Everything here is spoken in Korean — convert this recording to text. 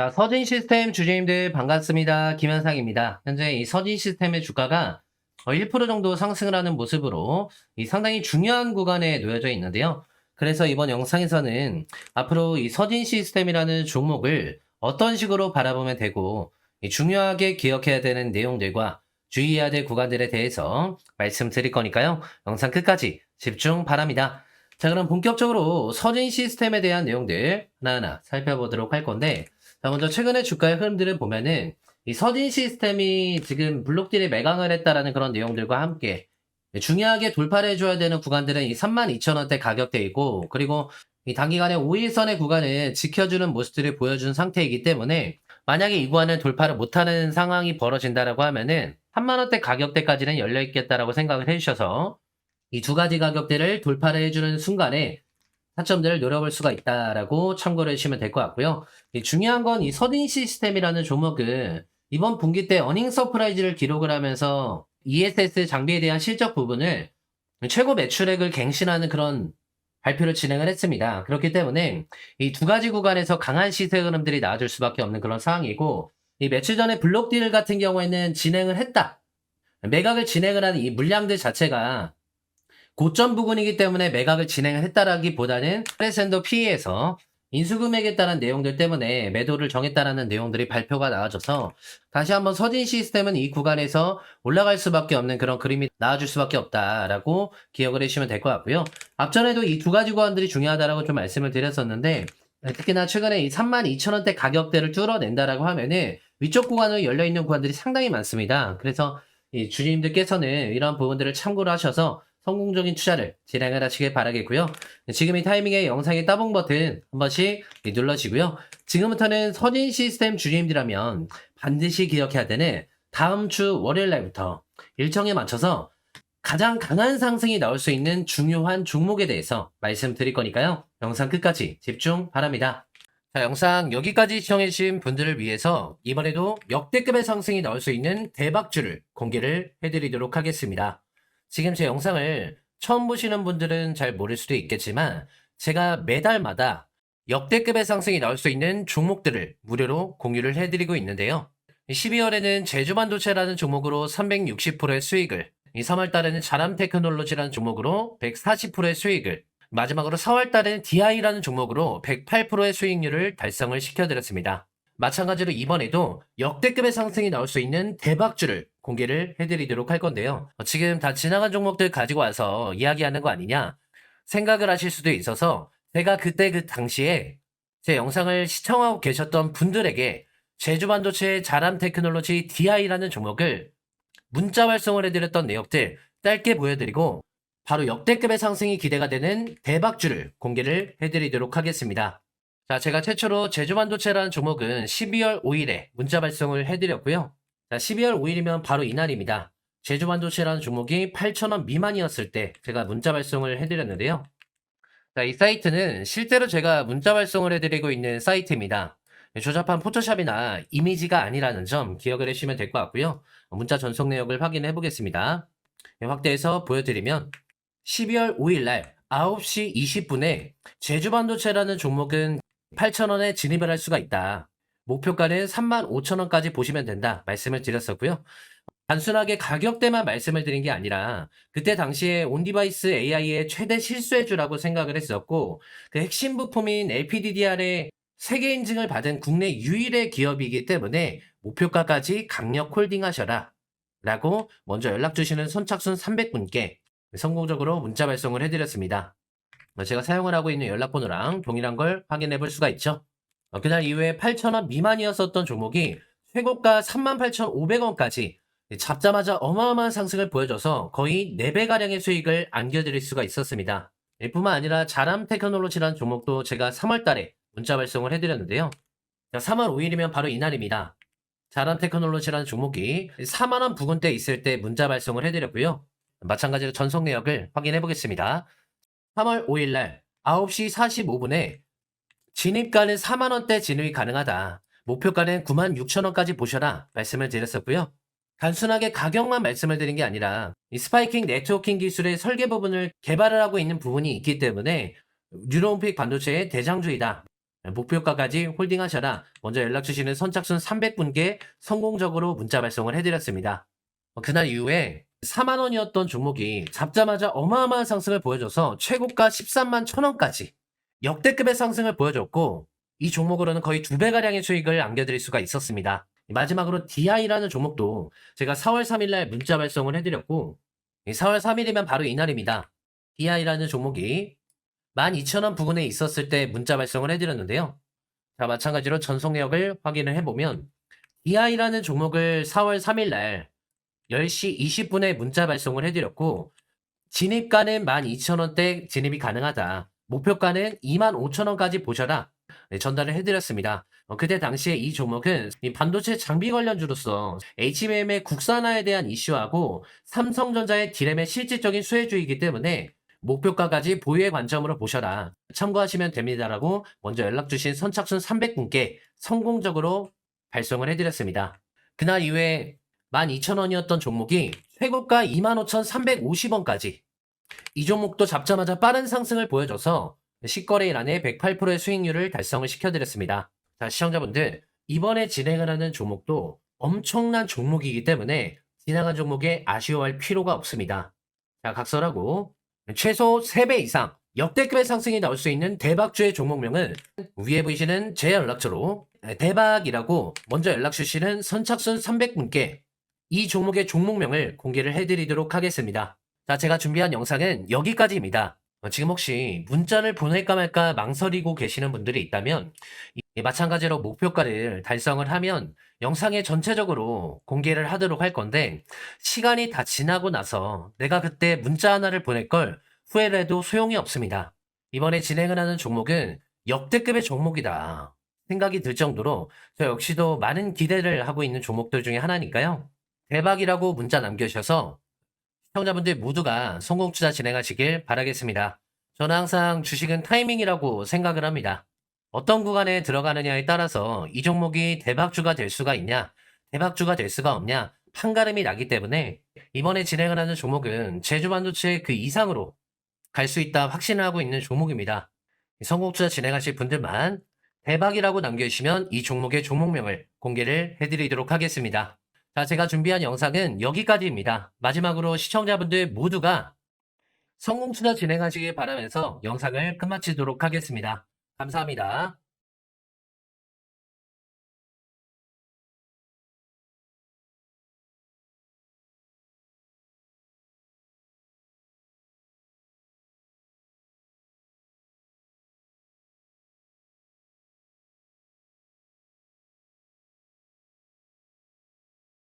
자, 서진 시스템 주주님들 반갑습니다. 김현상입니다. 현재 이 서진 시스템의 주가가 1% 정도 상승을 하는 모습으로 이 상당히 중요한 구간에 놓여져 있는데요. 그래서 이번 영상에서는 앞으로 이 서진 시스템이라는 종목을 어떤 식으로 바라보면 되고 이 중요하게 기억해야 되는 내용들과 주의해야 될 구간들에 대해서 말씀드릴 거니까요. 영상 끝까지 집중 바랍니다. 자, 그럼 본격적으로 서진 시스템에 대한 내용들 하나하나 살펴보도록 할 건데 자, 먼저 최근에 주가의 흐름들을 보면은 이 서진 시스템이 지금 블록딜에 매강을 했다라는 그런 내용들과 함께 중요하게 돌파를 해줘야 되는 구간들은 이 32,000원대 가격대이고 그리고 이 단기간에 5일선의 구간을 지켜주는 모습들을 보여준 상태이기 때문에 만약에 이 구간을 돌파를 못하는 상황이 벌어진다라고 하면은 3만원대 가격대까지는 열려있겠다라고 생각을 해주셔서 이 두 가지 가격대를 돌파를 해주는 순간에 타점들을 노려볼 수가 있다라고 참고를 해주시면 될 것 같고요. 이 중요한 건 이 서딘 시스템이라는 종목은 이번 분기 때 어닝 서프라이즈를 기록을 하면서 ESS 장비에 대한 실적 부분을 최고 매출액을 갱신하는 그런 발표를 진행을 했습니다. 그렇기 때문에 이 두 가지 구간에서 강한 시세 흐름들이 나와줄 수밖에 없는 그런 상황이고 이 며칠 전에 블록딜 같은 경우에는 진행을 했다. 매각을 진행을 하는 이 물량들 자체가 고점 부근이기 때문에 매각을 진행을 했다라기보다는 프레센더 PE에서 인수금액에 따른 내용들 때문에 매도를 정했다라는 내용들이 발표가 나와져서 다시 한번 서진 시스템은 이 구간에서 올라갈 수밖에 없는 그런 그림이 나와줄 수밖에 없다라고 기억을 해주시면 될 것 같고요. 앞전에도 이 두 가지 구간들이 중요하다라고 좀 말씀을 드렸었는데 특히나 최근에 이 32,000원대 가격대를 뚫어낸다라고 하면은 위쪽 구간으로 열려있는 구간들이 상당히 많습니다. 그래서 이 주주님들께서는 이런 부분들을 참고를 하셔서 성공적인 투자를 진행을 하시길 바라겠고요. 지금 이 타이밍에 영상의 따봉 버튼 한 번씩 눌러주고요. 지금부터는 서진 시스템 주주님들이라면 반드시 기억해야 되는 다음 주 월요일 날부터 일정에 맞춰서 가장 강한 상승이 나올 수 있는 중요한 종목에 대해서 말씀드릴 거니까요. 영상 끝까지 집중 바랍니다. 자, 영상 여기까지 시청해주신 분들을 위해서 이번에도 역대급의 상승이 나올 수 있는 대박주를 공개를 해드리도록 하겠습니다. 지금 제 영상을 처음 보시는 분들은 잘 모를 수도 있겠지만 제가 매달마다 역대급의 상승이 나올 수 있는 종목들을 무료로 공유를 해드리고 있는데요. 12월에는 제주 반도체라는 종목으로 360%의 수익을, 3월 달에는 자람 테크놀로지라는 종목으로 140%의 수익을, 마지막으로 4월 달에는 DI라는 종목으로 108%의 수익률을 달성을 시켜드렸습니다. 마찬가지로 이번에도 역대급의 상승이 나올 수 있는 대박주를 공개를 해드리도록 할 건데요. 어, 지금 다 지나간 종목들 가지고 와서 이야기하는 거 아니냐 생각을 하실 수도 있어서 제가 그때 그 당시에 제 영상을 시청하고 계셨던 분들에게 제주반도체 자람 테크놀로지 DI라는 종목을 문자 발송을 해드렸던 내역들 짧게 보여드리고 바로 역대급의 상승이 기대가 되는 대박주를 공개를 해드리도록 하겠습니다. 자, 제가 최초로 제주반도체라는 종목은 12월 5일에 문자 발송을 해드렸고요. 자, 12월 5일이면 바로 이날입니다. 제주반도체라는 종목이 8,000원 미만이었을 때 제가 문자 발송을 해드렸는데요. 자, 이 사이트는 실제로 제가 문자 발송을 해드리고 있는 사이트입니다. 조잡한 포토샵이나 이미지가 아니라는 점 기억을 해주시면 될 것 같고요. 문자 전송 내역을 확인해 보겠습니다. 네, 확대해서 보여드리면 12월 5일 날 9시 20분에 제주반도체라는 종목은 8,000원에 진입을 할 수가 있다. 목표가는 35,000원까지 보시면 된다. 말씀을 드렸었고요. 단순하게 가격대만 말씀을 드린 게 아니라 그때 당시에 온디바이스 AI의 최대 실수해주라고 생각을 했었고 그 핵심 부품인 LPDDR의 세계 인증을 받은 국내 유일의 기업이기 때문에 목표가까지 강력 홀딩하셔라 라고 먼저 연락 주시는 선착순 300분께 성공적으로 문자 발송을 해드렸습니다. 제가 사용을 하고 있는 연락번호랑 동일한 걸 확인해 볼 수가 있죠. 어, 그날 이후에 8,000원 미만이었었던 종목이 최고가 38,500원까지 잡자마자 어마어마한 상승을 보여줘서 거의 4배가량의 수익을 안겨드릴 수가 있었습니다. 이뿐만 아니라 자람 테크놀로지라는 종목도 제가 3월 달에 문자 발송을 해드렸는데요. 3월 5일이면 바로 이날입니다. 자람 테크놀로지라는 종목이 4만원 부근대 있을 때 문자 발송을 해드렸고요. 마찬가지로 전송 내역을 확인해 보겠습니다. 3월 5일 날 9시 45분에 진입가는 4만원대 진입이 가능하다. 목표가는 9만 6천원까지 보셔라 말씀을 드렸었고요. 단순하게 가격만 말씀을 드린 게 아니라 이 스파이킹 네트워킹 기술의 설계 부분을 개발을 하고 있는 부분이 있기 때문에 뉴런픽 반도체의 대장주이다. 목표가까지 홀딩하셔라 먼저 연락 주시는 선착순 300분께 성공적으로 문자 발송을 해드렸습니다. 어, 그날 이후에 4만 원이었던 종목이 잡자마자 어마어마한 상승을 보여줘서 최고가 13만 1천 원까지 역대급의 상승을 보여줬고 이 종목으로는 거의 두 배가량의 수익을 안겨드릴 수가 있었습니다. 마지막으로 DI라는 종목도 제가 4월 3일날 문자 발송을 해드렸고 4월 3일이면 바로 이날입니다. DI라는 종목이 12,000원 부근에 있었을 때 문자 발송을 해드렸는데요. 자, 마찬가지로 전속력을 확인을 해보면 DI라는 종목을 4월 3일날 10시 20분에 문자 발송을 해드렸고 진입가는 12,000원대 진입이 가능하다. 목표가는 25,000원까지 보셔라. 네, 전달을 해드렸습니다. 어, 그때 당시에 이 종목은 이 반도체 장비 관련주로서 HBM의 국산화에 대한 이슈하고 삼성전자의 디램의 실질적인 수혜주이기 때문에 목표가까지 보유의 관점으로 보셔라. 참고하시면 됩니다라고 먼저 연락 주신 선착순 300분께 성공적으로 발송을 해드렸습니다. 그날 이후에 12,000원이었던 종목이 최고가 25,350원까지 이 종목도 잡자마자 빠른 상승을 보여줘서 시거래일 안에 108%의 수익률을 달성을 시켜드렸습니다. 자, 시청자분들, 이번에 진행을 하는 종목도 엄청난 종목이기 때문에 지나간 종목에 아쉬워할 필요가 없습니다. 자, 각설하고 최소 3배 이상 역대급의 상승이 나올 수 있는 대박주의 종목명은 위에 보이시는 제 연락처로 대박이라고 먼저 연락 주시는 선착순 300분께 이 종목의 종목명을 공개를 해드리도록 하겠습니다. 자, 제가 준비한 영상은 여기까지입니다. 어, 지금 혹시 문자를 보낼까 말까 망설이고 계시는 분들이 있다면 이- 마찬가지로 목표가를 달성을 하면 영상에 전체적으로 공개를 하도록 할 건데 시간이 다 지나고 나서 내가 그때 문자 하나를 보낼 걸 후회를 해도 소용이 없습니다. 이번에 진행을 하는 종목은 역대급의 종목이다 생각이 들 정도로 저 역시도 많은 기대를 하고 있는 종목들 중에 하나니까요. 대박이라고 문자 남겨주셔서 시청자분들 모두가 성공 투자 진행하시길 바라겠습니다. 저는 항상 주식은 타이밍이라고 생각을 합니다. 어떤 구간에 들어가느냐에 따라서 이 종목이 대박주가 될 수가 있냐, 대박주가 될 수가 없냐, 판가름이 나기 때문에 이번에 진행을 하는 종목은 제주반도체 그 이상으로 갈 수 있다 확신을 하고 있는 종목입니다. 성공 투자 진행하실 분들만 대박이라고 남겨주시면 이 종목의 종목명을 공개를 해드리도록 하겠습니다. 자, 제가 준비한 영상은 여기까지입니다. 마지막으로 시청자분들 모두가 성공 투자 진행하시길 바라면서 영상을 끝마치도록 하겠습니다. 감사합니다.